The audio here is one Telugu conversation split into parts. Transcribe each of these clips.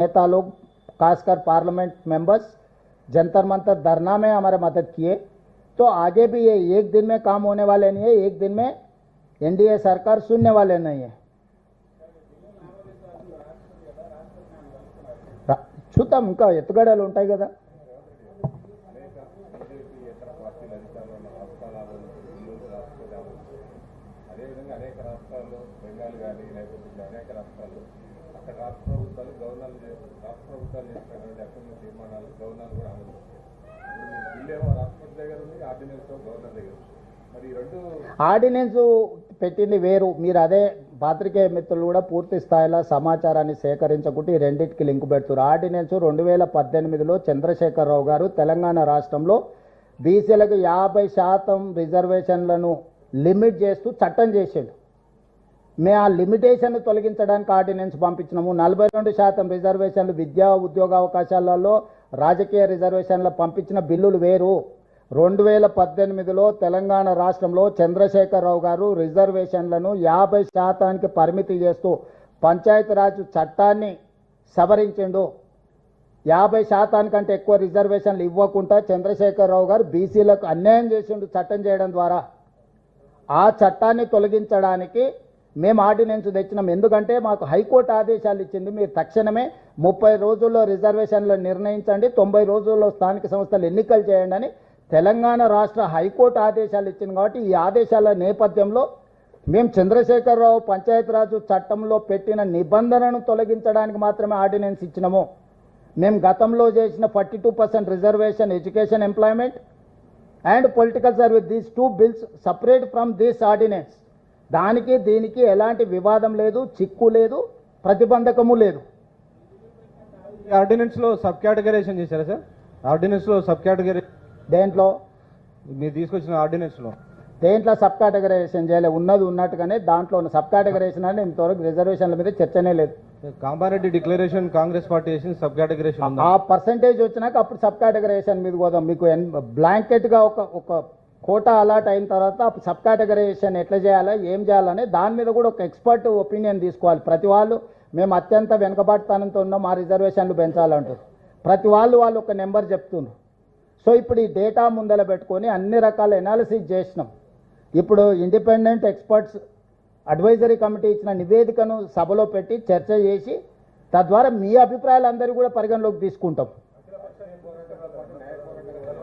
नेता लोग खासकर पार्लियामेंट मेंबर्स जंतर मंतर धरना में हमारे मदद किए तो आगे भी ये एक दिन में काम होने वाले नहीं है एक दिन में एनडीए सरकार सुनने वाले नहीं है రా- చూద్దాం ఇంకా ఎత్తుగడలు ఉంటాయి కదా అదేవిధంగా అనేక రాష్ట్రాల్లో బెంగాల్ కానీ లేకపోతే ఇంకా అనేక రాష్ట్రాల్లో అక్కడ రాష్ట్ర ప్రభుత్వాలు గవర్నర్లు రాష్ట్ర ప్రభుత్వాలు చేసినటువంటి అసెంబ్లీ తీర్మానాలు గవర్నర్లు కూడా అమలు చేస్తారు. ఇప్పుడు దగ్గర ఉంది ఆర్డినెన్స్ గవర్నర్ దగ్గర మరి రెండు ఆర్డినెన్స్ పెట్టింది వేరు. మీరు అదే పాత్రికేయ మిత్రులు కూడా పూర్తి స్థాయిలో సమాచారాన్ని సేకరించకుంటే ఈ రెండింటికి లింక్ పెడుతున్నారు. ఆర్డినెన్స్ రెండు వేల పద్దెనిమిదిలో చంద్రశేఖరరావు గారు తెలంగాణ రాష్ట్రంలో బీసీలకు యాభై శాతం రిజర్వేషన్లను లిమిట్ చేస్తూ చట్టం చేసిండు. మేము ఆ లిమిటేషన్ తొలగించడానికి ఆర్డినెన్స్ పంపించినాము. నలభై రెండు శాతం రిజర్వేషన్లు విద్యా ఉద్యోగ అవకాశాలలో రాజకీయ రిజర్వేషన్లు పంపించిన బిల్లులు వేరు. రెండు వేల పద్దెనిమిదిలో తెలంగాణ రాష్ట్రంలో చంద్రశేఖరరావు గారు రిజర్వేషన్లను యాభై శాతానికి పరిమితి చేస్తూ పంచాయతీరాజ్ చట్టాన్ని సవరించిండు. యాభై శాతానికంటే ఎక్కువ రిజర్వేషన్లు ఇవ్వకుండా చంద్రశేఖరరావు గారు బీసీలకు అన్యాయం చేసిండు చట్టం చేయడం ద్వారా. ఆ చట్టాన్ని తొలగించడానికి మేము ఆర్డినెన్స్ తెచ్చినాం. ఎందుకంటే మాకు హైకోర్టు ఆదేశాలు ఇచ్చింది మీరు తక్షణమే ముప్పై రోజుల్లో రిజర్వేషన్లు నిర్ణయించండి తొంభై రోజుల్లో స్థానిక సంస్థలు ఎన్నికలు చేయండి అని తెలంగాణ రాష్ట్ర హైకోర్టు ఆదేశాలు ఇచ్చింది కాబట్టి ఈ ఆదేశాల నేపథ్యంలో మేము చంద్రశేఖరరావు పంచాయతీరాజు చట్టంలో పెట్టిన నిబంధనను తొలగించడానికి మాత్రమే ఆర్డినెన్స్ ఇచ్చినాము. మేము గతంలో చేసిన forty two percent reservation education employment and political service these two bills separate from this ordinance. దానికి దీనికి ఎలాంటి వివాదం లేదు చిక్కు లేదు ప్రతిబంధకము లేదు. ఈ ఆర్డినెన్స్లో సబ్ కేటగరైజేషన్ చేశారా సార్? ఆర్డినెన్స్లో సబ్ కేటగరీ దేంట్లో? మీరు తీసుకొచ్చిన ఆర్డినెన్స్లో. దేంట్లో సబ్ కేటగరైజేషన్ చేయలేదు ఉన్నది ఉన్నట్టుగానే దాంట్లో ఉన్న సబ్ కేటగరైజేషన్ అని ఇంతవరకు రిజర్వేషన్ల మీద చర్చనే లేదు. కామారెడ్డి డిక్లరేషన్ కాంగ్రెస్ పార్టీ చేసిన సబ్ కేటగరైజేషన్ ఆ పర్సంటేజ్ వచ్చినాక అప్పుడు సబ్ కేటగరైజేషన్ మీద పోదాం. మీకు బ్లాంకెట్గా ఒక ఒక కోటా అలాట్ అయిన తర్వాత సబ్ కేటగరైజేషన్ ఎట్లా చేయాలో ఏం చేయాలని దాని మీద కూడా ఒక ఎక్స్పర్ట్ ఒపీనియన్ తీసుకోవాలి. ప్రతి వాళ్ళు మేము అత్యంత వెనుకబాటుతనంతో ఉన్నాం మా రిజర్వేషన్లు పెంచాలంటారు. ప్రతి వాళ్ళు వాళ్ళు ఒక నెంబర్ చెప్తున్నారు. సో ఇప్పుడు ఈ డేటా ముందర పెట్టుకొని అన్ని రకాల ఎనాలిసిస్ చేసినాం. ఇప్పుడు ఇండిపెండెంట్ ఎక్స్పర్ట్స్ అడ్వైజరీ కమిటీ ఇచ్చిన నివేదికను సభలో పెట్టి చర్చ చేసి తద్వారా మీ అభిప్రాయాలు అందరూ కూడా పరిగణలోకి తీసుకుంటాం.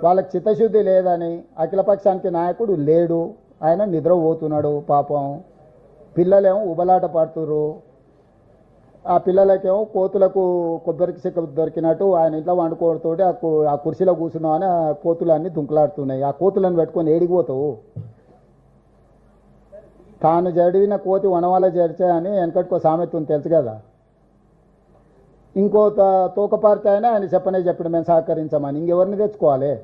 వాళ్ళకి చిత్తశుద్ధి లేదని అఖిలపక్షానికి నాయకుడు లేడు. ఆయన నిద్రపోతున్నాడు పాపం. పిల్లలేమో ఉబలాట పడుతురు ఆ పిల్లలకేమో కోతులకు కొబ్బరికి చెక్క దొరికినట్టు ఆయన ఇంట్లో వండుకోవడంతోటి ఆ ఆ కుర్చీలో కూర్చున్నామని ఆ కోతులన్నీ దుంకులాడుతున్నాయి. ఆ కోతులను పెట్టుకొని ఏడిగిపోతావు తాను జడివిన కోతి వనవాల జడిచా అని వెనకటికో సామెత తెలుసు కదా? ఇంకో త- అయినా ఆయన చెప్పనే చెప్పడం మేము సహకరించమని. ఇంకెవరిని తెచ్చుకోవాలి?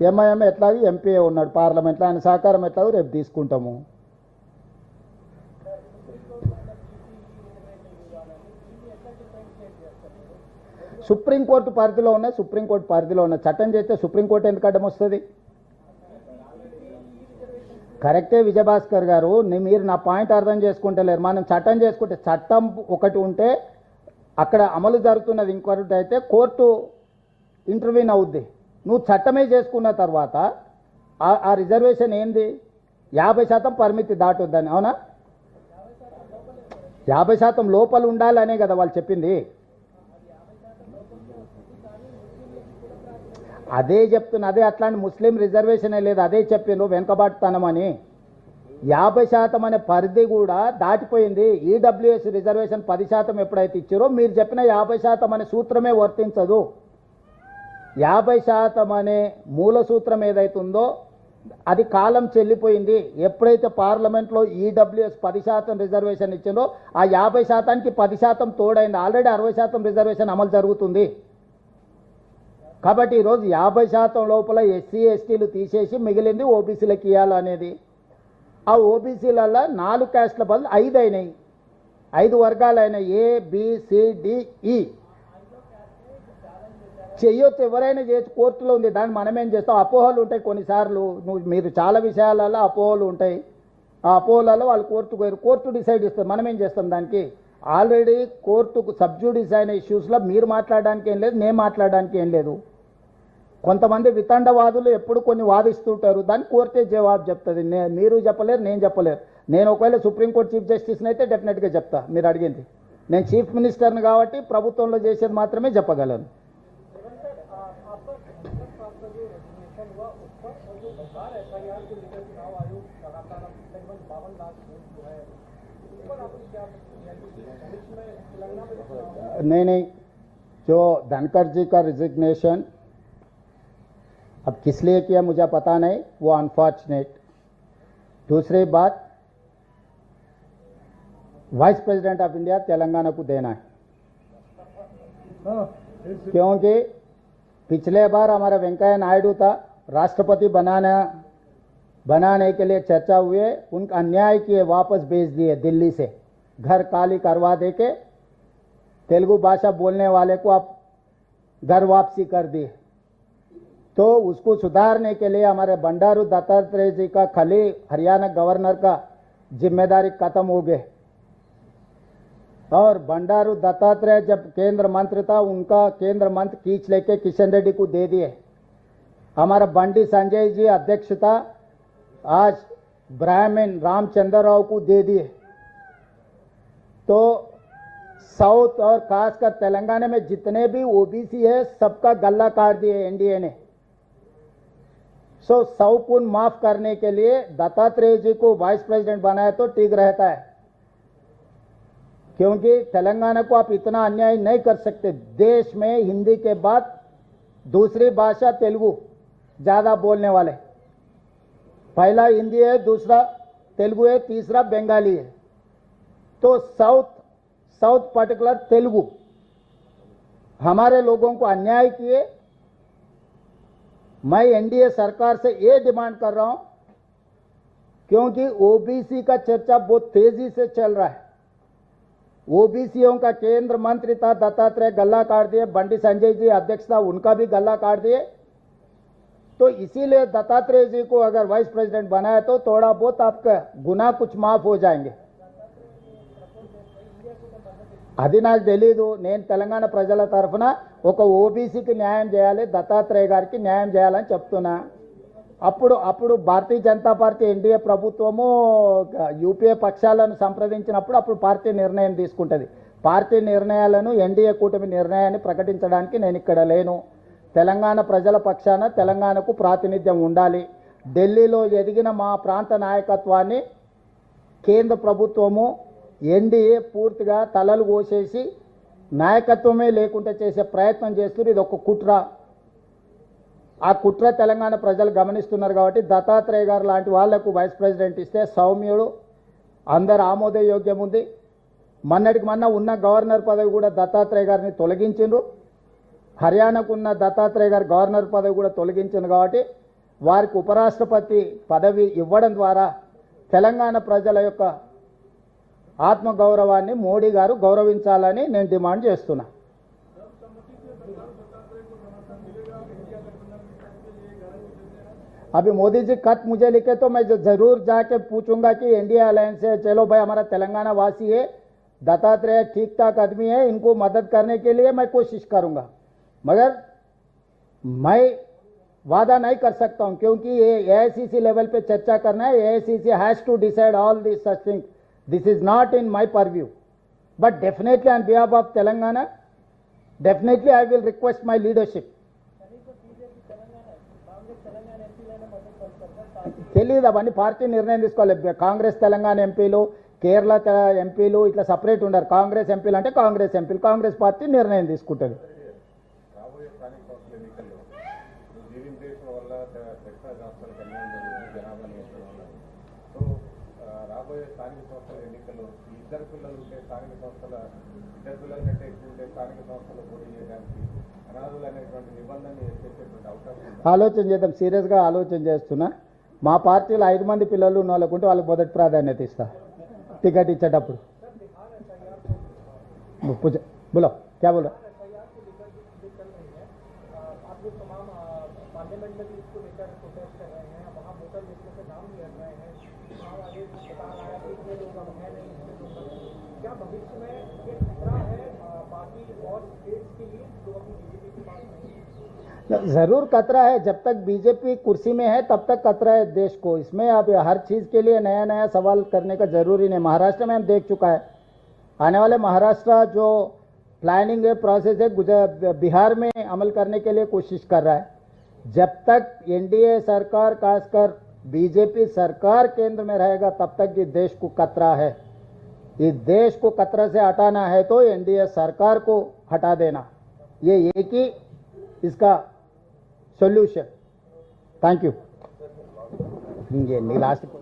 ఎంఐఎం ఎట్లాగో ఎంపీ ఉన్నాడు? పార్లమెంట్లో ఆయన సహకారం ఎట్లాగో రేపు తీసుకుంటాము. సుప్రీంకోర్టు పరిధిలో ఉన్న సుప్రీంకోర్టు పరిధిలో ఉన్న చట్టం చేస్తే సుప్రీంకోర్టు ఎందుకు అడ్డం వస్తుంది? కరెక్టే విజయభాస్కర్ గారు మీరు నా పాయింట్ అర్థం చేసుకుంటలేరు. మనం చట్టం చేసుకుంటే చట్టం ఒకటి ఉంటే అక్కడ అమలు జరుగుతున్నది ఇంకొకటి అయితే కోర్టు ఇంటర్వ్యూన్ అవుద్ది. నువ్వు చట్టమే చేసుకున్న తర్వాత ఆ- రిజర్వేషన్ ఏంది? యాభై శాతం పరిమితి దాటొద్దని అవునా? యాభై శాతం లోపల ఉండాలనే కదా వాళ్ళు చెప్పింది. అదే చెప్తున్నా అదే అట్లాంటి ముస్లిం రిజర్వేషనే లేదు అదే చెప్పిండ్రు వెనుకబాటుతనమని యాభై శాతం అనే పరిధి కూడా దాటిపోయింది. ఈడబ్ల్యూఎస్ రిజర్వేషన్ పది శాతం ఎప్పుడైతే ఇచ్చారో మీరు చెప్పిన యాభై శాతం అనే సూత్రమే వర్తించదు. యాభై శాతం అనే మూల సూత్రం ఏదైతుందో అది కాలం చెల్లిపోయింది. ఎప్పుడైతే పార్లమెంట్లో ఈడబ్ల్యూఎస్ పది శాతం రిజర్వేషన్ ఇచ్చిందో ఆ యాభై శాతానికి పది శాతం తోడైంది. ఆల్రెడీ అరవై శాతం రిజర్వేషన్ అమలు జరుగుతుంది. కాబట్టి ఈరోజు యాభై శాతం లోపల ఎస్సీ ఎస్టీలు తీసేసి మిగిలింది ఓబీసీలకు ఇవ్వాలనేది ఆ ఓబీసీలలో నాలుగు క్యాస్ట్ల బదులు ఐదు అయినాయి. ఐదు వర్గాలైన ఏ బిసిడిఈ చెయ్యొచ్చు ఎవరైనా చేయొచ్చు కోర్టులో ఉంది. దాన్ని మనం ఏం చేస్తాం? అపోహలు ఉంటాయి కొన్నిసార్లు. నువ్వు మీరు చాలా విషయాలలో అపోహలు ఉంటాయి. ఆ అపోహలలో వాళ్ళు కోర్టుకు పోయారు. కోర్టు డిసైడ్ ఇస్తారు మనం ఏం చేస్తాం దానికి? ఆల్రెడీ కోర్టుకు సబ్జ్యూడిస్ అయిన ఇష్యూస్లో మీరు మాట్లాడడానికి ఏం లేదు నేను మాట్లాడడానికి ఏం లేదు. కొంతమంది వితండవాదులు ఎప్పుడు కొన్ని వాదిస్తుంటారు దాన్ని కోర్టే జవాబు చెప్తుంది నే మీరు చెప్పలేరు నేను చెప్పలేరు నేను ఒకవేళ సుప్రీంకోర్టు చీఫ్ జస్టిస్ని అయితే డెఫినెట్గా చెప్తా మీరు అడిగింది నేను చీఫ్ మినిస్టర్ని కాబట్టి ప్రభుత్వంలో చేసేది మాత్రమే చెప్పగలను नहीं नहीं जो धनखड़ जी का रिजिग्नेशन अब किस लिए किया मुझे पता नहीं वो अनफॉर्चुनेट दूसरी बात vice president of India Telangana को देना है। क्योंकि पिछले बार हमारा वेंकैया नायडू था राष्ट्रपति बनाना बनाने के लिए चर्चा हुए उनका अन्याय किए वापस भेज दिए दिल्ली से। घर खाली करवा दे के तेलुगु भाषा बोलने वाले को आप घर वापसी कर दिए। तो उसको सुधारने के लिए हमारे बंडारू दत्तात्रेय जी का खाली हरियाणा गवर्नर का ज़िम्मेदारी खत्म हो गए और बंडारू दत्तात्रेय जब केंद्र मंत्री था, उनका केंद्र मंत्री कीच लेके किशन रेड्डी को दे दिए। हमारा बंडी संजय जी अध्यक्ष था, आज ब्राह्मण रामचंद्र राव को दे दिए। तो साउथ और खासकर तेलंगाना में जितने भी ओबीसी है, सबका गला काट दिए एनडीए ने। सो सौ पुन माफ़ करने के लिए दत्तात्रेय जी को वाइस प्रेसिडेंट बनाया तो ठीक रहता है। क्योंकि तेलंगाना को आप इतना अन्याय नहीं कर सकते। देश में हिंदी के बाद दूसरी भाषा तेलुगु, ज़्यादा बोलने वाले। पहला हिंदी है, दूसरा तेलुगु है, तीसरा बंगाली है। तो साउथ साउथ पर्टिकुलर तेलुगु। हमारे लोगों को अन्याय किए मैं एनडीए सरकार से ये डिमांड कर रहा हूँ, क्योंकि ओबीसी का चर्चा बहुत तेज़ी से चल रहा है। ओबीसीओं का केंद्र मंत्री था दत्तात्रेय गल्ला काट दिए। बंडी संजय जी अध्यक्ष था, उनका भी गल्ला काट दिए। तो इसीलिए दत्तात्रेय जी को अगर वाइस प्रेसिडेंट बनाया तो थोड़ा बहुत आपका गुना कुछ माफ़ हो जाएँगे। అది నాకు తెలీదు. నేను తెలంగాణ ప్రజల తరఫున ఒక ఓబీసీకి న్యాయం చేయాలి దత్తాత్రేయ గారికి న్యాయం చేయాలని చెప్తున్నా. అప్పుడు అప్పుడు భారతీయ జనతా పార్టీ ఎన్డీఏ ప్రభుత్వము యూపీఏ పక్షాలను సంప్రదించినప్పుడు అప్పుడు పార్టీ నిర్ణయం తీసుకుంటుంది. పార్టీ నిర్ణయాలను ఎన్డీఏ కూటమి నిర్ణయాన్ని ప్రకటించడానికి నేను ఇక్కడ లేను. తెలంగాణ ప్రజల పక్షాన తెలంగాణకు ప్రాతినిధ్యం ఉండాలి. ఢిల్లీలో ఎదిగిన మా ప్రాంత నాయకత్వాన్ని కేంద్ర ప్రభుత్వము ఎన్డీఏ పూర్తిగా తలలు కోసేసి నాయకత్వమే లేకుండా చేసే ప్రయత్నం చేస్తున్నారు. ఇది ఒక కుట్ర. ఆ కుట్ర తెలంగాణ ప్రజలు గమనిస్తున్నారు కాబట్టి దత్తాత్రేయ గారు లాంటి వాళ్ళకు వైస్ ప్రెసిడెంట్ ఇస్తే సౌమ్యుడు అందరు ఆమోదయోగ్యం ఉంది. మొన్నటికి మొన్న ఉన్న గవర్నర్ పదవి కూడా దత్తాత్రేయ గారిని తొలగించిండ్రు. హర్యానాకు ఉన్న దత్తాత్రేయ గారు గవర్నర్ పదవి కూడా తొలగించింది కాబట్టి వారికి ఉపరాష్ట్రపతి పదవి ఇవ్వడం ద్వారా తెలంగాణ ప్రజల యొక్క ఆత్మగౌరవాన్ని మోడీ గారు గౌరవించాలని నేను డిమాండ్ చేస్తున్నా अभी मोदी जी खत मुझे लिखे तो मैं ज- जरूर जाके पूछूंगा कि एनडीए अलायंस है चलो भाई हमारा तेलंगाना वासी है दत्तात्रेय ठीक ठाक आदमी है इनको मदद करने के लिए मैं कोशिश करूंगा मगर मैं वादा नहीं कर सकता हूं क्योंकि ये एआईसीसी लेवल पे चर्चा करना है AICC has to decide all this such thing this is not in my purview but definitely on behalf of Telangana definitely I will request my leadership తెలియదు అవన్నీ పార్టీ నిర్ణయం తీసుకోవాలి. కాంగ్రెస్ తెలంగాణ ఎంపీలు కేరళ ఎంపీలు ఇట్లా సపరేట్ ఉండరు. కాంగ్రెస్ ఎంపీలు అంటే కాంగ్రెస్ ఎంపీలు. కాంగ్రెస్ పార్టీ నిర్ణయం తీసుకుంటుంది. రాబోయే స్థానిక సంస్థల ఎన్నికల్లో ఈ ఇద్దరు పిల్లలు ఉంటే స్థానిక సంస్థల ఇద్దరు పిల్లల కంటే ఎక్కువ ఉంటే స్థానిక సంస్థలు పోటీ చేయడానికి అనాథులు అనేటువంటి నిబంధన చేసేటువంటి అవకాశం ఉంది? ఆలోచన చేద్దాం. సీరియస్గా ఆలోచన చేస్తున్నా. మా పార్టీలో ఐదు మంది పిల్లలు ఉన్న వాళ్ళకుంటే వాళ్ళకి మొదటి ప్రాధాన్యత ఇస్తా. టికెట్ ఇచ్చేటప్పుడు. పూజ బోలో క్యా బోల్? ज़रूर खतरा है, जब तक बीजेपी कुर्सी में है, तब तक खतरा है देश को। इसमें अब हर चीज़ के लिए नया नया सवाल करने का ज़रूरी नहीं। महाराष्ट्र में हम देख चुका है। आने वाले महाराष्ट्र जो प्लानिंग है प्रोसेस है गुजरात बिहार में अमल करने के लिए कोशिश कर रहा है। जब तक एनडीए सरकार, खासकर बीजेपी सरकार केंद्र में रहेगा, तब तक इस देश को खतरा है। इस देश को खतरा से हटाना है तो एनडीए सरकार को हटा देना। ये एक ही इसका சொல்யூஷன் தேங்க்யூ நீங்கள் லாஸ்ட்டு